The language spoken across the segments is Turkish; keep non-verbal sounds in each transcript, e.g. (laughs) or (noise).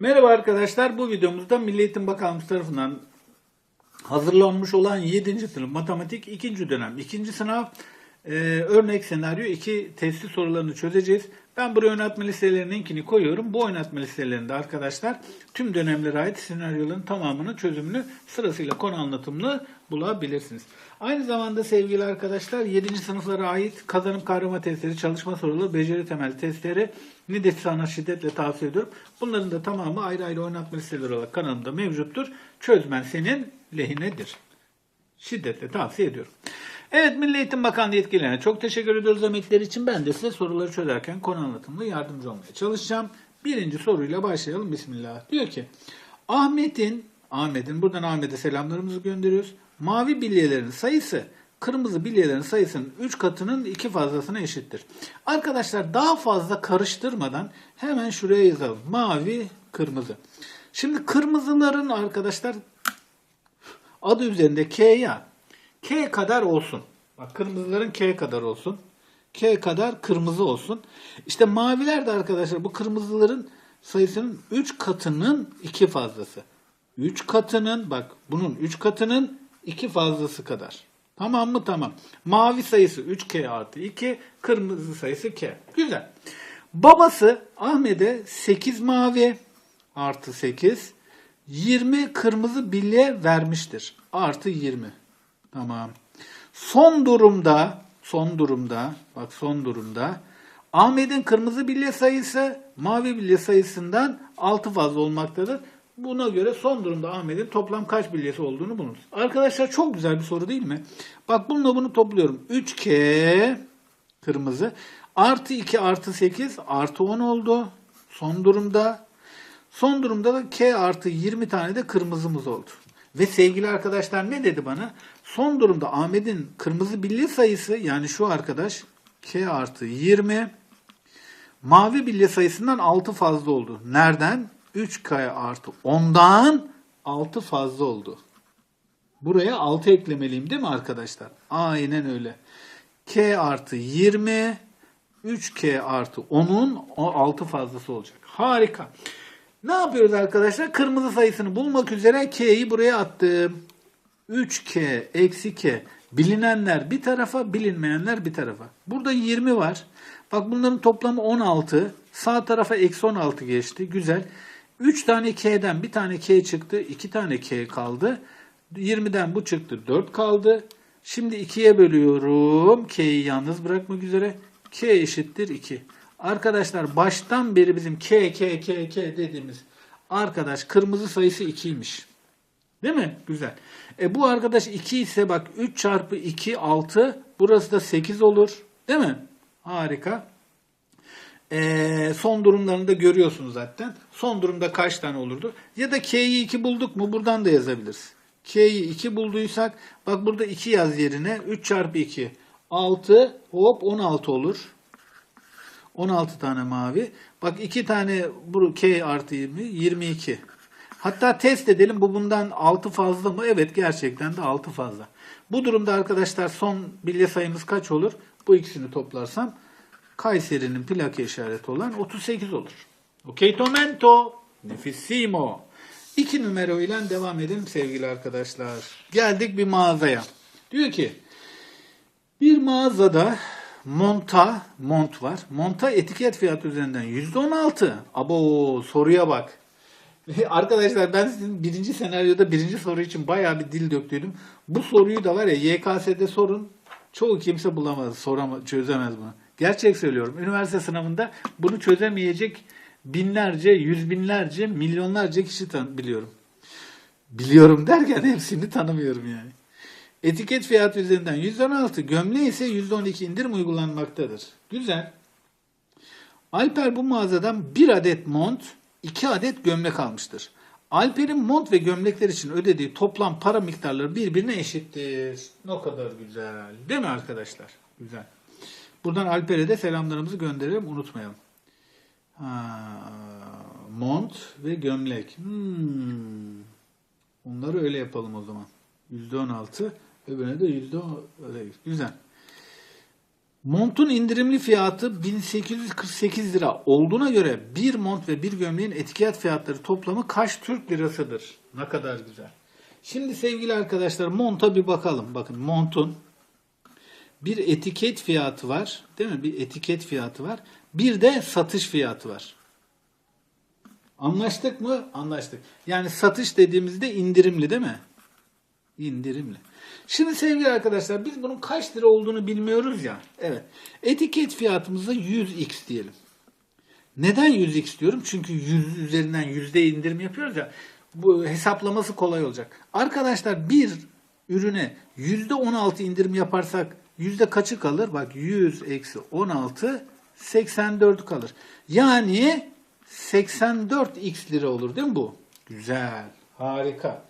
Merhaba arkadaşlar. Bu videomuzda Milli Eğitim Bakanlığı tarafından hazırlanmış olan 7. sınıf matematik 2. dönem 2. sınav e, örnek senaryo 2 testi sorularını çözeceğiz. Ben buraya oynatma listelerinin linkini koyuyorum. Bu oynatma listelerinde arkadaşlar tüm dönemlere ait senaryoların tamamının çözümünü sırasıyla konu anlatımlı bulabilirsiniz. Aynı zamanda sevgili arkadaşlar 7. sınıflara ait kazanım kavrama testleri, çalışma soruları, beceri temel testleri ne de sana şiddetle tavsiye ediyorum. Bunların da tamamı ayrı ayrı oynatma listeleri olarak kanalımda mevcuttur. Çözmen senin lehinedir. Şiddetle tavsiye ediyorum. Evet Milli Eğitim Bakanlığı yetkililerine çok teşekkür ediyoruz emekleri için. Ben de size soruları çözerken konu anlatımında yardımcı olmaya çalışacağım. Birinci soruyla başlayalım. Bismillah. Diyor ki Ahmet'in, Ahmet'in buradan Ahmet'e selamlarımızı gönderiyoruz. Mavi bilyelerin sayısı kırmızı bilyelerin sayısının 3 katının 2 fazlasına eşittir. Arkadaşlar daha fazla karıştırmadan hemen şuraya yazalım. Mavi, kırmızı. Şimdi kırmızıların arkadaşlar adı üzerinde K ya. K kadar olsun. Bak kırmızıların K kadar olsun. K kadar kırmızı olsun. İşte maviler de arkadaşlar bu kırmızıların sayısının 3 katının 2 fazlası. 3 katının bak bunun 3 katının 2 fazlası kadar. Tamam mı? Tamam. Mavi sayısı 3K artı 2, kırmızı sayısı K. Güzel. Babası Ahmet'e 8 mavi artı 8, 20 kırmızı bilye vermiştir. Artı 20. Tamam. Son durumda, son durumda, bak son durumda Ahmet'in kırmızı bilye sayısı mavi bilye sayısından 6 fazla olmaktadır. Buna göre son durumda Ahmet'in toplam kaç bilyesi olduğunu bulunuz. Arkadaşlar çok güzel bir soru değil mi? Bak bununla bunu topluyorum. 3K kırmızı artı 2 artı 8 artı 10 oldu. Son durumda. Son durumda da K artı 20 tane de kırmızımız oldu. Ve sevgili arkadaşlar ne dedi bana? Son durumda Ahmet'in kırmızı bilye sayısı yani şu arkadaş K artı 20 mavi bilye sayısından 6 fazla oldu. Nereden? 3K artı 10'dan 6 fazla oldu. Buraya 6 eklemeliyim değil mi arkadaşlar? Aynen öyle. K artı 20 3K artı 10'un 6 fazlası olacak. Harika. Ne yapıyoruz arkadaşlar? Kırmızı sayısını bulmak üzere K'yi buraya attım. 3K eksi K. Bilinenler bir tarafa, bilinmeyenler bir tarafa. Burada 20 var. Bak bunların toplamı 16. Sağ tarafa eksi 16 geçti. Güzel. 3 tane K'den bir tane K çıktı. 2 tane K kaldı. 20'den bu çıktı. 4 kaldı. Şimdi 2'ye bölüyorum. K'yi yalnız bırakmak üzere. K eşittir 2. Arkadaşlar baştan beri bizim K, K, K, K dediğimiz arkadaş kırmızı sayısı 2'ymiş. Değil mi? Güzel. E bu arkadaş 2 ise bak 3 çarpı 2 6. Burası da 8 olur. Değil mi? Harika. E, son durumlarını da görüyorsunuz zaten. Son durumda kaç tane olurdu? Ya da K'yi 2 bulduk mu buradan da yazabiliriz. K'yi 2 bulduysak bak burada 2 yaz yerine 3 çarpı 2 6 hop 16 olur. 16 tane mavi. Bak 2 tane bu K artı 20 22. Hatta test edelim bu bundan 6 fazla mı? Evet gerçekten de 6 fazla. Bu durumda arkadaşlar son bilye sayımız kaç olur? Bu ikisini toplarsam Kayseri'nin plaka işareti olan 38 olur. Okey tomento. Nefissimo. İki numara ile devam edelim sevgili arkadaşlar. Geldik bir mağazaya. Diyor ki bir mağazada monta, mont var. Monta etiket fiyatı üzerinden %16. Abo soruya bak. (laughs) Arkadaşlar ben sizin birinci senaryoda birinci soru için bayağı bir dil döktüydüm. Bu soruyu da var ya YKS'de sorun. Çoğu kimse bulamaz, soramaz, çözemez bunu. Gerçek söylüyorum. Üniversite sınavında bunu çözemeyecek binlerce, yüz binlerce, milyonlarca kişi biliyorum. Biliyorum derken hepsini tanımıyorum yani. Etiket fiyatı üzerinden %16, gömleğe ise %12 indirim uygulanmaktadır. Güzel. Alper bu mağazadan bir adet mont, iki adet gömlek almıştır. Alper'in mont ve gömlekler için ödediği toplam para miktarları birbirine eşittir. Ne kadar güzel. Değil mi arkadaşlar? Güzel. Buradan Alper'e de selamlarımızı gönderelim. Unutmayalım. Ha, mont ve gömlek. Hmm. Onları öyle yapalım o zaman. %16. Öbürüne de %10. Öyle. Güzel. Montun indirimli fiyatı 1848 lira olduğuna göre bir mont ve bir gömleğin etiket fiyatları toplamı kaç Türk lirasıdır? Ne kadar güzel. Şimdi sevgili arkadaşlar monta bir bakalım. Bakın montun bir etiket fiyatı var. Değil mi? Bir etiket fiyatı var. Bir de satış fiyatı var. Anlaştık mı? Anlaştık. Yani satış dediğimizde indirimli değil mi? İndirimli. Şimdi sevgili arkadaşlar biz bunun kaç lira olduğunu bilmiyoruz ya. Evet. Etiket fiyatımıza 100x diyelim. Neden 100x diyorum? Çünkü 100 üzerinden yüzde indirim yapıyoruz ya. Bu hesaplaması kolay olacak. Arkadaşlar bir ürüne yüzde 16 indirim yaparsak yüzde kaçı kalır? Bak 100 eksi 16 84 kalır. Yani 84x lira olur değil mi bu? Güzel. Harika.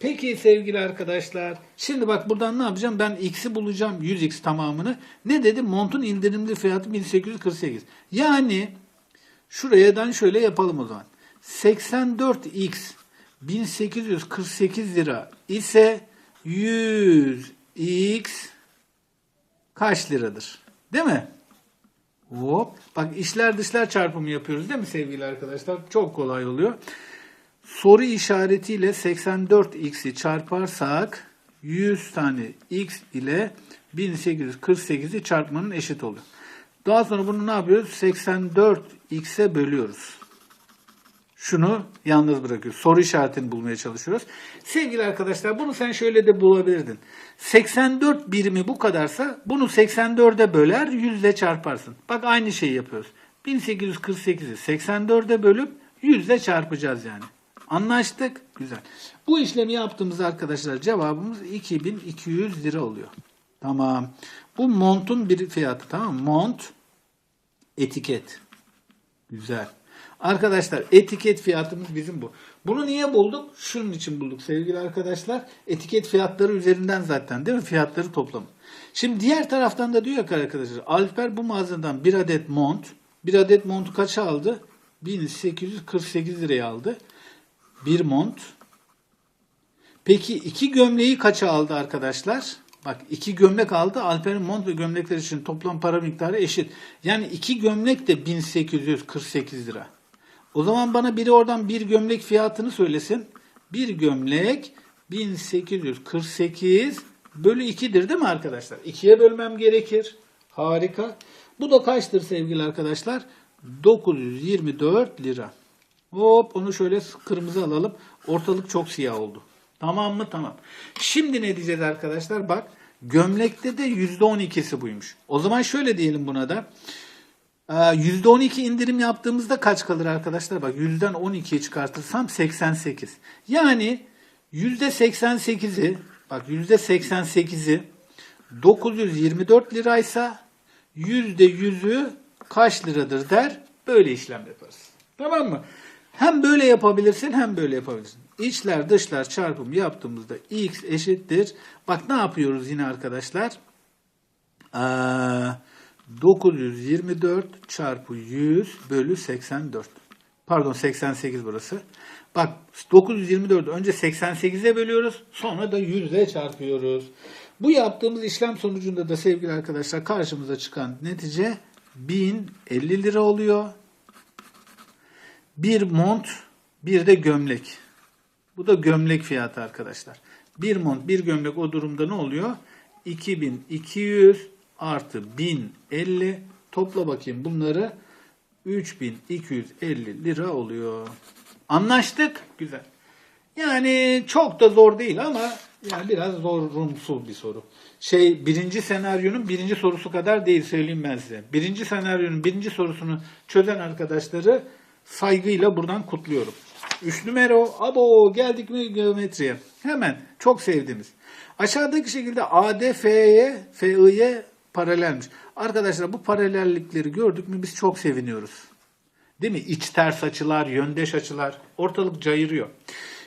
Peki sevgili arkadaşlar. Şimdi bak buradan ne yapacağım? Ben x'i bulacağım. 100x tamamını. Ne dedi? Montun indirimli fiyatı 1848. Yani şuradan şöyle yapalım o zaman. 84x 1848 lira ise 100x kaç liradır? Değil mi? Hop. Bak işler dışlar çarpımı yapıyoruz değil mi sevgili arkadaşlar? Çok kolay oluyor. Soru işaretiyle 84x'i çarparsak 100 tane x ile 1848'i çarpmanın eşit oluyor. Daha sonra bunu ne yapıyoruz? 84x'e bölüyoruz. Şunu yalnız bırakıyoruz. Soru işaretini bulmaya çalışıyoruz. Sevgili arkadaşlar bunu sen şöyle de bulabilirdin. 84 birimi bu kadarsa bunu 84'e böler 100 ile çarparsın. Bak aynı şeyi yapıyoruz. 1848'i 84'e bölüp 100 ile çarpacağız yani. Anlaştık. Güzel. Bu işlemi yaptığımız arkadaşlar cevabımız 2200 lira oluyor. Tamam. Bu montun bir fiyatı tamam mı? Mont etiket. Güzel. Arkadaşlar etiket fiyatımız bizim bu. Bunu niye bulduk? Şunun için bulduk sevgili arkadaşlar. Etiket fiyatları üzerinden zaten değil mi? Fiyatları toplamı. Şimdi diğer taraftan da diyor ki arkadaşlar Alper bu mağazadan bir adet mont. Bir adet montu kaça aldı? 1848 liraya aldı. Bir mont. Peki iki gömleği kaça aldı arkadaşlar? Bak iki gömlek aldı. Alper'in mont ve gömlekler için toplam para miktarı eşit. Yani iki gömlek de 1848 lira. O zaman bana biri oradan bir gömlek fiyatını söylesin. Bir gömlek 1848 bölü 2'dir değil mi arkadaşlar? 2'ye bölmem gerekir. Harika. Bu da kaçtır sevgili arkadaşlar? 924 lira. Hop onu şöyle kırmızı alalım. Ortalık çok siyah oldu. Tamam mı? Tamam. Şimdi ne diyeceğiz arkadaşlar? Bak gömlekte de %12'si buymuş. O zaman şöyle diyelim buna da. Ee, %12 indirim yaptığımızda kaç kalır arkadaşlar? Bak yüzden 12'yi çıkartırsam 88. Yani %88'i bak %88'i 924 liraysa %100'ü kaç liradır der. Böyle işlem yaparız. Tamam mı? Hem böyle yapabilirsin hem böyle yapabilirsin. İçler dışlar çarpımı yaptığımızda x eşittir. Bak ne yapıyoruz yine arkadaşlar? Ee, 924 çarpı 100 bölü 84. Pardon 88 burası. Bak 924 önce 88'e bölüyoruz. Sonra da 100 ile çarpıyoruz. Bu yaptığımız işlem sonucunda da sevgili arkadaşlar karşımıza çıkan netice 1050 lira oluyor. Bir mont, bir de gömlek. Bu da gömlek fiyatı arkadaşlar. Bir mont, bir gömlek o durumda ne oluyor? 2200 artı 1050 topla bakayım bunları 3250 lira oluyor. Anlaştık. Güzel. Yani çok da zor değil ama yani biraz zorumsu bir soru. Şey birinci senaryonun birinci sorusu kadar değil söyleyeyim ben size. Birinci senaryonun birinci sorusunu çözen arkadaşları saygıyla buradan kutluyorum. Üç numara abo geldik mi geometriye. Hemen çok sevdiğimiz. Aşağıdaki şekilde AD FE'ye FI'ye paralelmiş. Arkadaşlar bu paralellikleri gördük mü biz çok seviniyoruz. Değil mi? İç ters açılar, yöndeş açılar ortalık cayırıyor.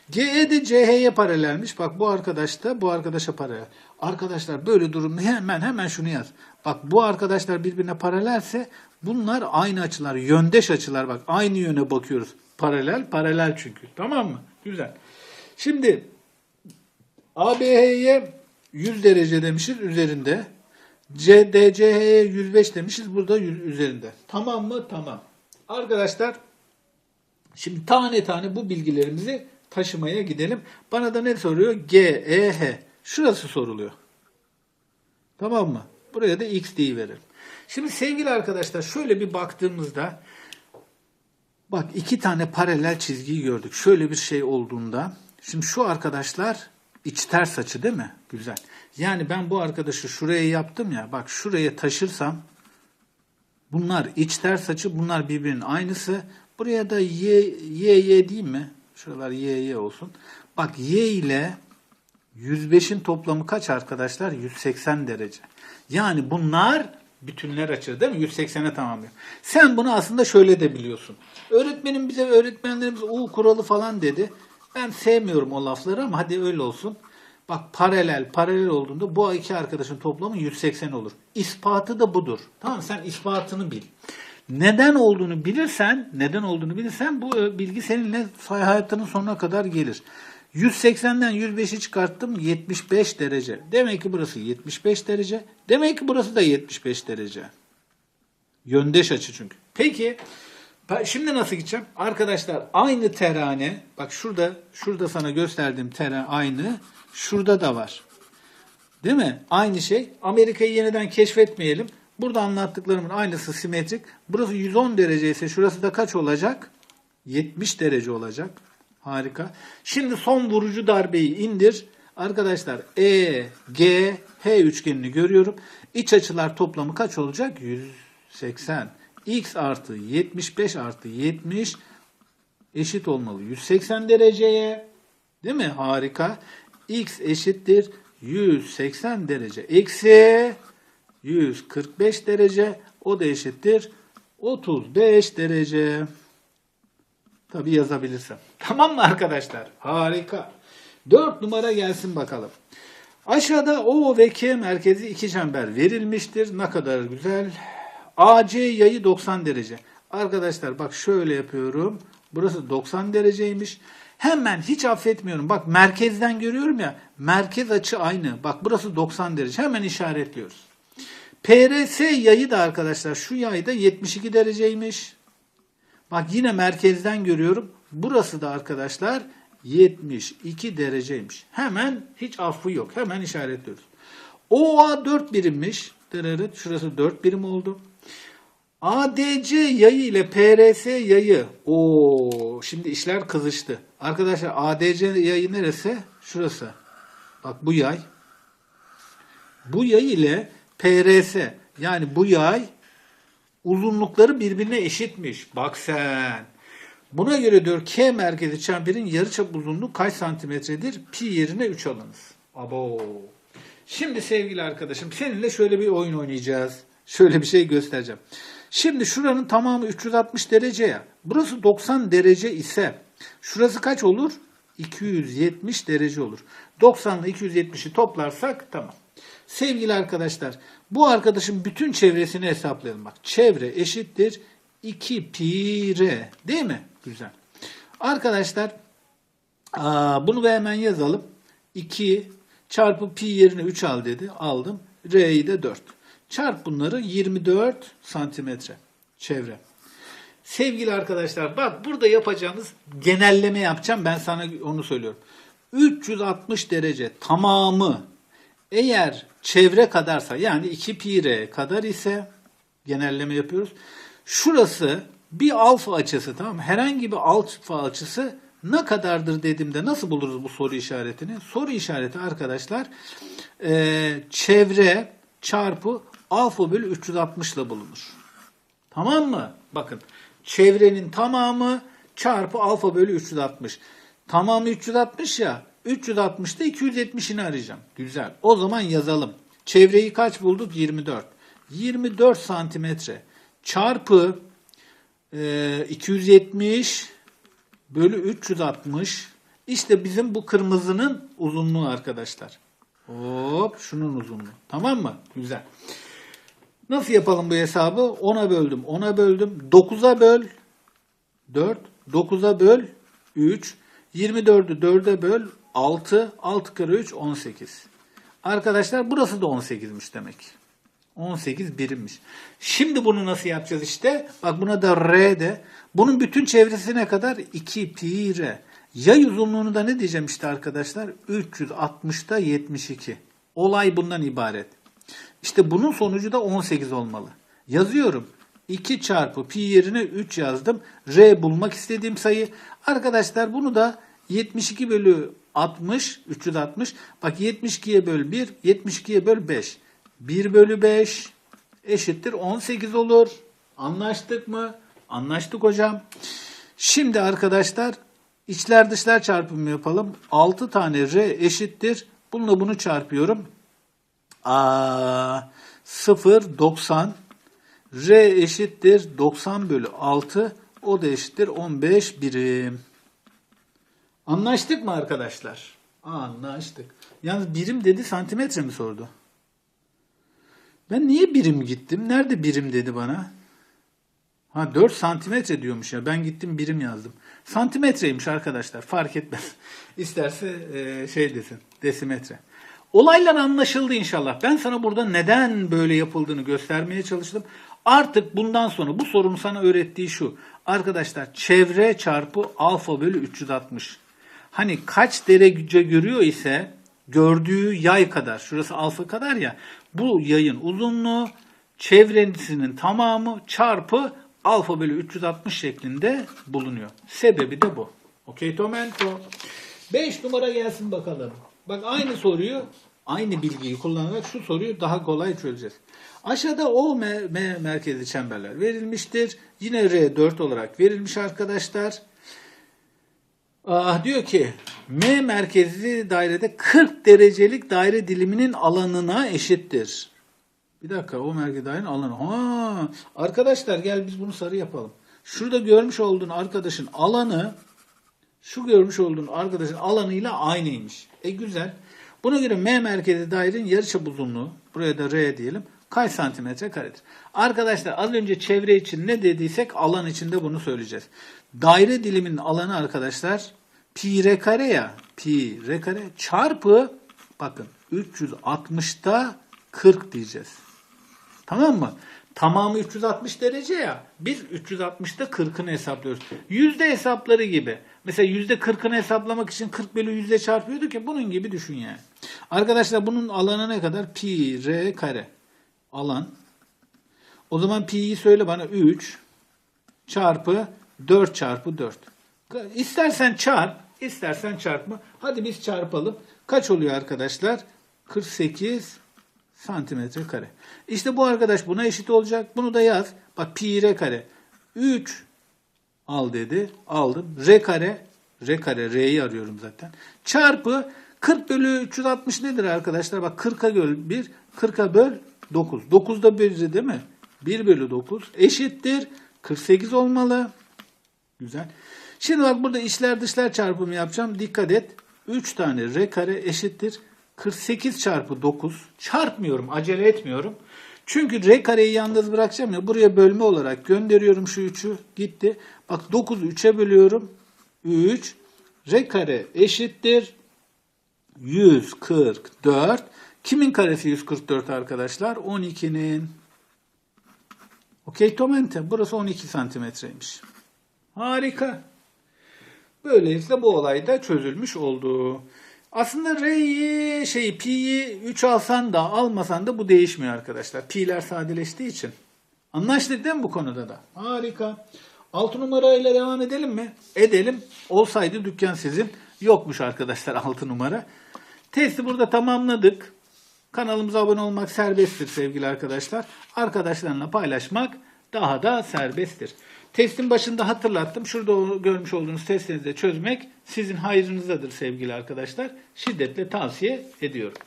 GE de CH'ye paralelmiş. Bak bu arkadaş da bu arkadaşa paralel. Arkadaşlar böyle durumda hemen hemen şunu yaz. Bak bu arkadaşlar birbirine paralelse bunlar aynı açılar, yöndeş açılar. Bak aynı yöne bakıyoruz. Paralel, paralel çünkü. Tamam mı? Güzel. Şimdi ABH'ye 100 derece demişiz üzerinde. C, D, C, H, 105 demişiz. Burada üzerinde. Tamam mı? Tamam. Arkadaşlar şimdi tane tane bu bilgilerimizi taşımaya gidelim. Bana da ne soruyor? G, E, H. Şurası soruluyor. Tamam mı? Buraya da X verelim. Şimdi sevgili arkadaşlar şöyle bir baktığımızda bak iki tane paralel çizgiyi gördük. Şöyle bir şey olduğunda şimdi şu arkadaşlar iç ters açı değil mi? Güzel. Yani ben bu arkadaşı şuraya yaptım ya bak şuraya taşırsam bunlar iç ters açı bunlar birbirinin aynısı. Buraya da y, y, y diyeyim mi? Şuralar y, y olsun. Bak y ile 105'in toplamı kaç arkadaşlar? 180 derece. Yani bunlar bütünler açı değil mi? 180'e tamamlıyor. Sen bunu aslında şöyle de biliyorsun. Öğretmenim bize öğretmenlerimiz U kuralı falan dedi. Ben sevmiyorum o lafları ama hadi öyle olsun. Bak paralel, paralel olduğunda bu iki arkadaşın toplamı 180 olur. İspatı da budur. Tamam mı? Sen ispatını bil. Neden olduğunu bilirsen, neden olduğunu bilirsen bu e, bilgi seninle hayatının sonuna kadar gelir. 180'den 105'i çıkarttım 75 derece. Demek ki burası 75 derece. Demek ki burası da 75 derece. Yöndeş açı çünkü. Peki şimdi nasıl gideceğim? Arkadaşlar aynı terane bak şurada şurada sana gösterdiğim terane aynı. Şurada da var. Değil mi? Aynı şey. Amerika'yı yeniden keşfetmeyelim. Burada anlattıklarımın aynısı simetrik. Burası 110 derece ise şurası da kaç olacak? 70 derece olacak. Harika. Şimdi son vurucu darbeyi indir. Arkadaşlar E, G, H üçgenini görüyorum. İç açılar toplamı kaç olacak? 180. X artı 75 artı 70 eşit olmalı 180 dereceye. Değil mi? Harika. X eşittir 180 derece. Eksi 145 derece. O da eşittir 35 derece. Tabi yazabilirsem. (laughs) Tamam mı arkadaşlar? Harika. 4 numara gelsin bakalım. Aşağıda O ve K merkezi iki çember verilmiştir. Ne kadar güzel. AC yayı 90 derece. Arkadaşlar bak şöyle yapıyorum. Burası 90 dereceymiş. Hemen hiç affetmiyorum. Bak merkezden görüyorum ya. Merkez açı aynı. Bak burası 90 derece. Hemen işaretliyoruz. PRS yayı da arkadaşlar şu yay da 72 dereceymiş. Bak yine merkezden görüyorum. Burası da arkadaşlar 72 dereceymiş. Hemen hiç affı yok. Hemen işaretliyoruz. OA 4 birimmiş. Dırırıt, Şurası 4 birim oldu. ADC yayı ile PRS yayı. Oo, şimdi işler kızıştı. Arkadaşlar ADC yayı neresi? Şurası. Bak bu yay. Bu yay ile PRS yani bu yay uzunlukları birbirine eşitmiş. Bak sen. Buna göre diyor K merkezi çemberin yarıçap uzunluğu kaç santimetredir? Pi yerine 3 alınız. Abo. Şimdi sevgili arkadaşım seninle şöyle bir oyun oynayacağız. Şöyle bir şey göstereceğim. Şimdi şuranın tamamı 360 derece ya. Burası 90 derece ise şurası kaç olur? 270 derece olur. 90 ile 270'i toplarsak tamam. Sevgili arkadaşlar bu arkadaşın bütün çevresini hesaplayalım. Bak çevre eşittir 2 pi r değil mi? Güzel. Arkadaşlar bunu da hemen yazalım. 2 çarpı pi yerine 3 al dedi. Aldım. R'yi de 4. Çarp bunları 24 santimetre çevre. Sevgili arkadaşlar bak burada yapacağımız genelleme yapacağım. Ben sana onu söylüyorum. 360 derece tamamı eğer çevre kadarsa yani 2 pi r kadar ise genelleme yapıyoruz. Şurası bir alfa açısı tamam? Herhangi bir alfa açısı ne kadardır dediğimde nasıl buluruz bu soru işaretini? Soru işareti arkadaşlar e, çevre çarpı alfa bölü 360 ile bulunur. Tamam mı? Bakın çevrenin tamamı çarpı alfa bölü 360. Tamamı 360 ya. 360'da 270'ini arayacağım. Güzel. O zaman yazalım. Çevreyi kaç bulduk? 24. 24 santimetre çarpı e, 270 bölü 360. İşte bizim bu kırmızının uzunluğu arkadaşlar. Hop şunun uzunluğu. Tamam mı? Güzel. Nasıl yapalım bu hesabı? 10'a böldüm. 10'a böldüm. 9'a böl 4. 9'a böl 3. 24'ü 4'e böl 6. 6 kere 3 18. Arkadaşlar burası da 18'miş demek. 18 birimmiş. Şimdi bunu nasıl yapacağız işte? Bak buna da R de. Bunun bütün çevresi ne kadar? 2 pi R. Yay uzunluğunu da ne diyeceğim işte arkadaşlar? 360'da 72. Olay bundan ibaret. İşte bunun sonucu da 18 olmalı. Yazıyorum. 2 çarpı pi yerine 3 yazdım. R bulmak istediğim sayı. Arkadaşlar bunu da 72 bölü 60, 360. Bak 72'ye böl 1, 72'ye böl 5. 1 bölü 5 eşittir 18 olur. Anlaştık mı? Anlaştık hocam. Şimdi arkadaşlar içler dışlar çarpımı yapalım. 6 tane R eşittir. Bununla bunu çarpıyorum. Aa, 0, 90. R eşittir 90 bölü 6. O da eşittir 15 birim. Anlaştık mı arkadaşlar? Anlaştık. Yalnız birim dedi santimetre mi sordu? Ben niye birim gittim? Nerede birim dedi bana? Ha 4 santimetre diyormuş ya. Ben gittim birim yazdım. Santimetreymiş arkadaşlar. Fark etmez. (laughs) İsterse e, şey desin. Desimetre. Olaylar anlaşıldı inşallah. Ben sana burada neden böyle yapıldığını göstermeye çalıştım. Artık bundan sonra bu sorunun sana öğrettiği şu. Arkadaşlar çevre çarpı alfa bölü 360. Hani kaç derece görüyor ise gördüğü yay kadar, şurası alfa kadar ya, bu yayın uzunluğu çevresinin tamamı çarpı alfa bölü 360 şeklinde bulunuyor. Sebebi de bu. Okey Tomento. 5 numara gelsin bakalım. Bak aynı soruyu, aynı bilgiyi kullanarak şu soruyu daha kolay çözeceğiz. Aşağıda O M, M merkezli çemberler verilmiştir. Yine R 4 olarak verilmiş arkadaşlar. Ah, diyor ki M merkezli dairede 40 derecelik daire diliminin alanına eşittir. Bir dakika o merkez dairenin alanı. Ha, arkadaşlar gel biz bunu sarı yapalım. Şurada görmüş olduğun arkadaşın alanı şu görmüş olduğun arkadaşın alanıyla aynıymış. E güzel. Buna göre M merkezi dairenin yarıçap uzunluğu, buraya da R diyelim, kaç santimetre karedir? Arkadaşlar az önce çevre için ne dediysek alan içinde bunu söyleyeceğiz. Daire diliminin alanı arkadaşlar pi r kare ya, pi r kare çarpı bakın 360'ta 40 diyeceğiz. Tamam mı? Tamamı 360 derece ya. Biz 360'ta 40'ını hesaplıyoruz. Yüzde hesapları gibi. Mesela yüzde 40'ını hesaplamak için 40 bölü yüzde çarpıyorduk ya. Bunun gibi düşün yani. Arkadaşlar bunun alanı ne kadar? Pi r kare. Alan. O zaman pi'yi söyle bana 3 çarpı 4 çarpı 4. İstersen çarp, istersen çarpma. Hadi biz çarpalım. Kaç oluyor arkadaşlar? 48 santimetre kare. İşte bu arkadaş buna eşit olacak. Bunu da yaz. Bak pi r kare. 3 al dedi. Aldım. R kare. R kare. R'yi arıyorum zaten. Çarpı 40 bölü 360 nedir arkadaşlar? Bak 40'a böl 1. 40'a böl 9. 9'da 1 değil mi? 1 bölü 9 eşittir. 48 olmalı. Güzel. Şimdi bak burada içler dışlar çarpımı yapacağım. Dikkat et. 3 tane r kare eşittir. 48 çarpı 9 çarpmıyorum, acele etmiyorum. Çünkü r kareyi yalnız bırakacağım ya buraya bölme olarak gönderiyorum şu 3'ü gitti. Bak 9'u 3'e bölüyorum. 3 r kare eşittir 144. Kimin karesi 144 arkadaşlar? 12'nin. Okey Tomente. Burası 12 santimetreymiş. Harika. Böylelikle bu olay da çözülmüş oldu. Aslında R'yi, şey Pi'yi 3 alsan da almasan da bu değişmiyor arkadaşlar. Pi'ler sadeleştiği için. Anlaştık değil mi bu konuda da? Harika. 6 numarayla devam edelim mi? Edelim. Olsaydı dükkan sizin. Yokmuş arkadaşlar 6 numara. Testi burada tamamladık. Kanalımıza abone olmak serbesttir sevgili arkadaşlar. Arkadaşlarla paylaşmak daha da serbesttir. Testin başında hatırlattım. Şurada görmüş olduğunuz testinizi de çözmek sizin hayrınızadır sevgili arkadaşlar. Şiddetle tavsiye ediyorum.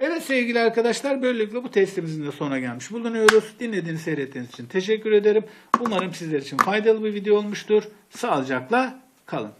Evet sevgili arkadaşlar böylelikle bu testimizin de sona gelmiş bulunuyoruz. Dinlediğiniz, seyrettiğiniz için teşekkür ederim. Umarım sizler için faydalı bir video olmuştur. Sağlıcakla kalın.